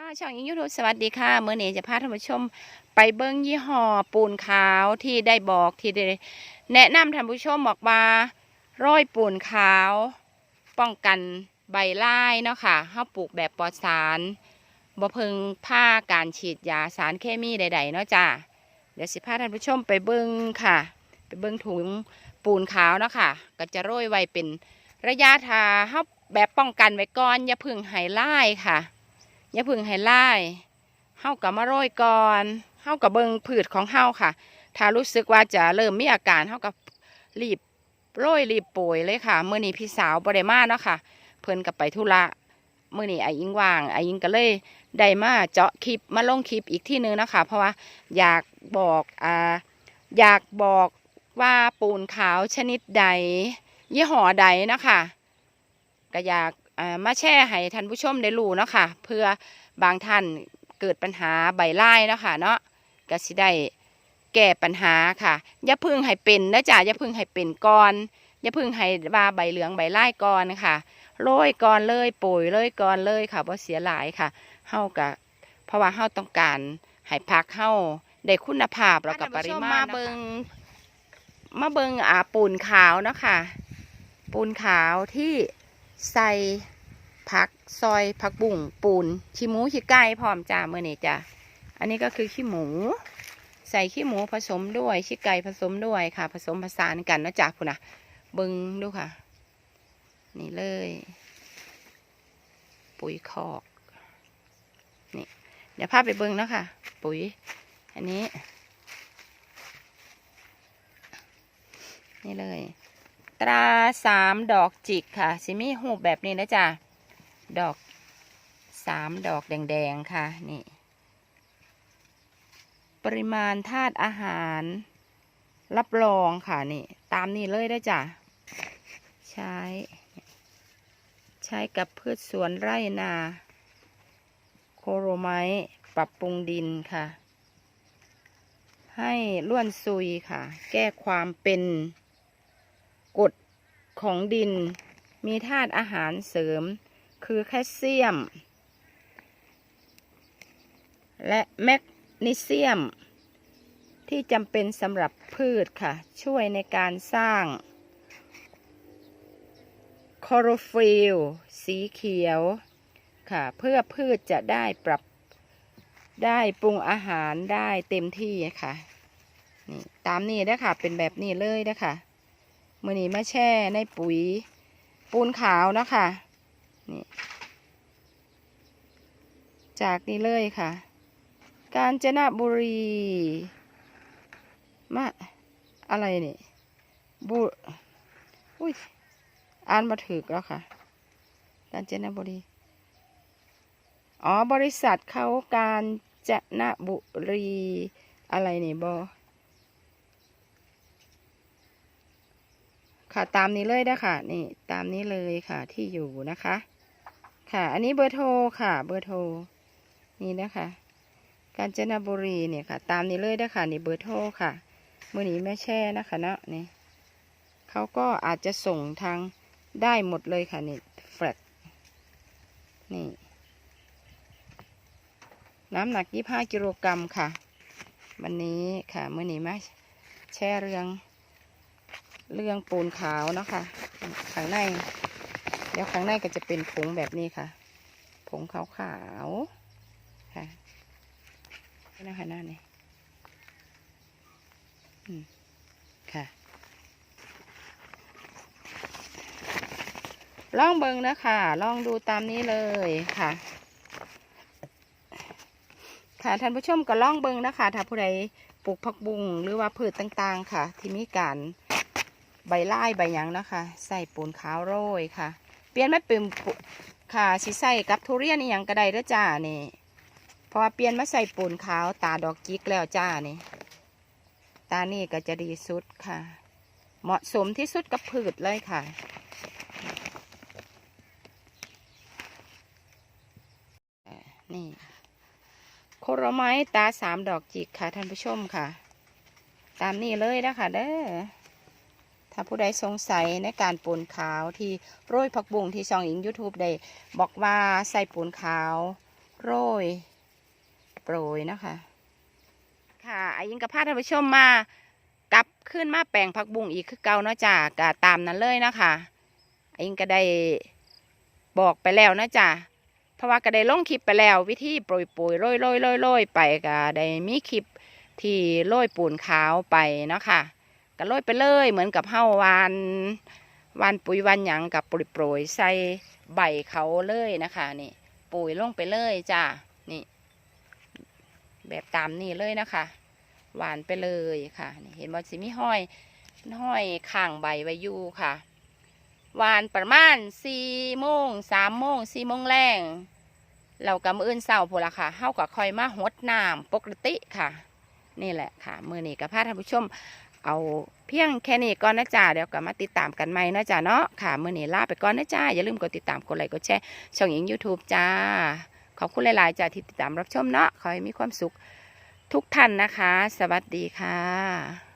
ค่ะช่องยิงยูทูบสวัสดีค่ะ เมื่อนี้จะพาท่านผู้ชมไปเบิ้งยี่ห้อปูนขาวที่ได้บอกที่ได้แนะนำท่านผู้ชมบอกว่าร้อยปูนขาว ป้องกันใบไล่เนาะค่ะเฮาปลูกแบบปลอดสารบ่เพึงผ้าการฉีดยาสารเคมีใด ๆ เนาะจ้าเดี๋ยวสิพาท่านผู้ชมไปเบิ้งค่ะ ไปเบิ้งถุงปูนขาวเนาะค่ะก็จะโรยไว้เป็นระยะทาเฮาแบบป้องกันไว้ก่อนอย่าพึ่งให้ไล่ค่ะ อย่าเพึ่งให้ไล่เฮากับมาโรยก่อนเฮากับเบิงผืดของเฮาค่ะ ถ้ารู้สึกว่าจะเริ่มมีอาการเฮากับรีบโรยรีบโปรยเลยค่ะเมื่อนี้พี่สาวบริมาเนาะค่ะ เพิ่นกับไปธุระเมื่อนี้ไอ้ยิงว่างไอ้ยิงก็เลยได้มาเจาะคลิปมาลงคลิปอีกที่นึงนะคะ เพราะว่าอยากบอกอ่าอยากบอกว่าปูนขาวชนิดใด ยี่ห้อใดนะคะก็อยากอ่า มาแชร์ให้ท่านผู้ชมได้รู้เนาะค่ะ เพื่อบางท่านเกิดปัญหาใบไล่เนาะค่ะเนาะก็สิได้แก้ปัญหาค่ะ อย่าพึ่งให้เป็นนะจ๊ะอย่าพึ่งให้เป็นก่อนอย่าพึ่งให้ว่าใบเหลืองใบไล่ก่อนค่ะโรยก่อนเลยโปรยเลยก่อนเลยค่ะว่าเสียหลายค่ะเฮากะเพราะว่าเฮาต้องการให้พักเฮาได้คุณภาพแล้วก็ปริมาณมาเบิงมาเบิงอาปูนขาวเนาะค่ะปูนขาวที่ ใส่ผักซอยผักบุ่งปูนขี้หมูขี้ไก่พร้อมจ้าเมื่อนี้จ้ะอันนี้ก็คือขี้หมู ใส่ขี้หมูผสมด้วยขี้ไก่ผสมด้วยค่ะ ผสมผสานกันนะจ๊ะคุณนะเบิงดูค่ะ นี่เลย ปุ๋ยคอกนี่เดี๋ยวพาไปเบิงแล้วค่ะ ปุ๋ย อันนี้ นี่เลย ตราสามดอกจิกค่ะสิมีหูแบบนี้นะจ๊ะดอกสามดอกแดงๆค่ะนี่ ปริมาณธาตุอาหาร รับรองค่ะนี่ ตามนี้เลยได้จ้ะใช้ ใช้กับพืชสวนไร่นา โคโรไมต์ปรับปรุงดินค่ะ ให้ล้วนซุยค่ะ แก้ความเป็น กรดของดิน มีธาตุอาหารเสริม คือแคลเซียม และแมกนีเซียม ที่จำเป็นสำหรับพืชค่ะ ช่วยในการสร้างคอโรฟิลสีเขียวค่ะ เพื่อพืชจะได้ปรับได้ปรุงอาหารได้เต็มที่ค่ะนี่ตามนี้นะค่ะเป็นแบบนี้เลยนะคะ มื่อนี้มาแช่ในปุ๋ยปูนขาวนะคะนี่จากนี้เลยค่ะ กาญจนบุรีมาอะไรนี่บุอุ้ยอ่านมาถึกแล้วค่ะ กาญจนบุรี อ๋อบริษัทเขาการจนบุรี อะไรนี่บอ ค่ะตามนี้เลยนะค่ะนี่ตามนี้เลยค่ะที่อยู่นะคะ ค่ะ อันนี้เบอร์โทรค่ะ เบอร์โทรนี่นะคะ กาญจนบุรีเนี่ยค่ะ ตามนี้เลยนะคะนี่เบอร์โทรค่ะมือนี้แม่แช่นะคะเนาะนี่เขาก็อาจจะส่งทางได้หมดเลยค่ะนี่แฟลตนี่น้ำหนัก 25 กิโลกรัมค่ะ วันนี้ค่ะ มื่อนี้มาแช่เรื่อง เรื่องปูนขาวเนาะค่ะข้างใน เดี๋ยวข้างในก็จะเป็นผงแบบนี้ค่ะ ผงขาวขาวๆค่ะนี่นะคะหน้านี่อืมค่ะลองเบิงนะคะลองดูตามนี้เลยค่ะ ค่ะท่านผู้ชมก็ลองเบิงนะคะ ถ้าผู้ใดปลูกผักบุ้งหรือว่าพืชต่างๆ ค่ะ ที่มีการ ใบไล่ใบหยังนะคะใส่ปูนขาวโรยค่ะ เปลี่ยนไม่เป็นปุค่ะสิใส่กับทุเรียนนี่ยังก็ได้เด้อจ้านี่เพราะว่าเปลี่ยนมาใส่ปูนขาวตาดอกจิกแล้วจ้านี่ตานี่ก็จะดีสุดค่ะ เหมาะสมที่สุดกับพืชเลยค่ะนี่โคโรไม้ตาสามดอกจิกค่ะท่านผู้ชมค่ะ ตามนี้เลยนะคะเด้อ ถ้าผู้ใดสงสัยในการปูนขาวที่โรยผักบุ้งที่ช่องอิง YouTube ได้บอกว่าใส่ปูนขาว โรย โปรยนะคะ ค่ะอายิงกับพาท่านผู้ชมมากลับขึ้นมาแปลงผักบุ้งอีกคือเก่าเนาะจ้ะก็ตามนั้นเลยนะคะอายิงก็ได้บอกไปแล้วนะจ้ะเพราะว่าก็ได้ลงคลิปไปแล้ว วิธีโปรยโปรยโรยโรยโรยโรยไปก็ได้มีคลิปที่โรยปูนขาวไปเนาะค่ะ ก็โรยไปเลยเหมือนกับเฮาวานวานปุ๋ยวานหยังกับโปรยโปรยใส่ใบเขาเลยนะคะนี่ปุ๋ยลงไปเลยจ้ะนี่ แบบตามนี้เลยนะคะ หวานไปเลยค่ะนี่เห็นบอสิมีห้อยห้อยข้างใบไว้อยู่ค่ะ หวานประมาณสี่โมงสามโมงสี่โมงแรงเรากำอื่นเศร้าพนละค่ะเฮากับคอยมาหดน้ำปกติค่ะ นี่แหละค่ะ มือนี้กับพาท่านผู้ชม เอาเพียงแค่นี้ก่อนนะจ๊ะเดี๋ยวกลับมาติดตามกันใหม่นะจ๊ะเนาะค่ะเมื่อนี้ลาไปก่อนนะจ๊ะอย่าลืมกดติดตามกดไลค์กดแชร์ช่องหญิง YouTube จ้า ขอบคุณหลายๆจ้าที่ติดตามรับชมเนาะขอให้มีความสุขทุกท่านนะคะ สวัสดีค่ะ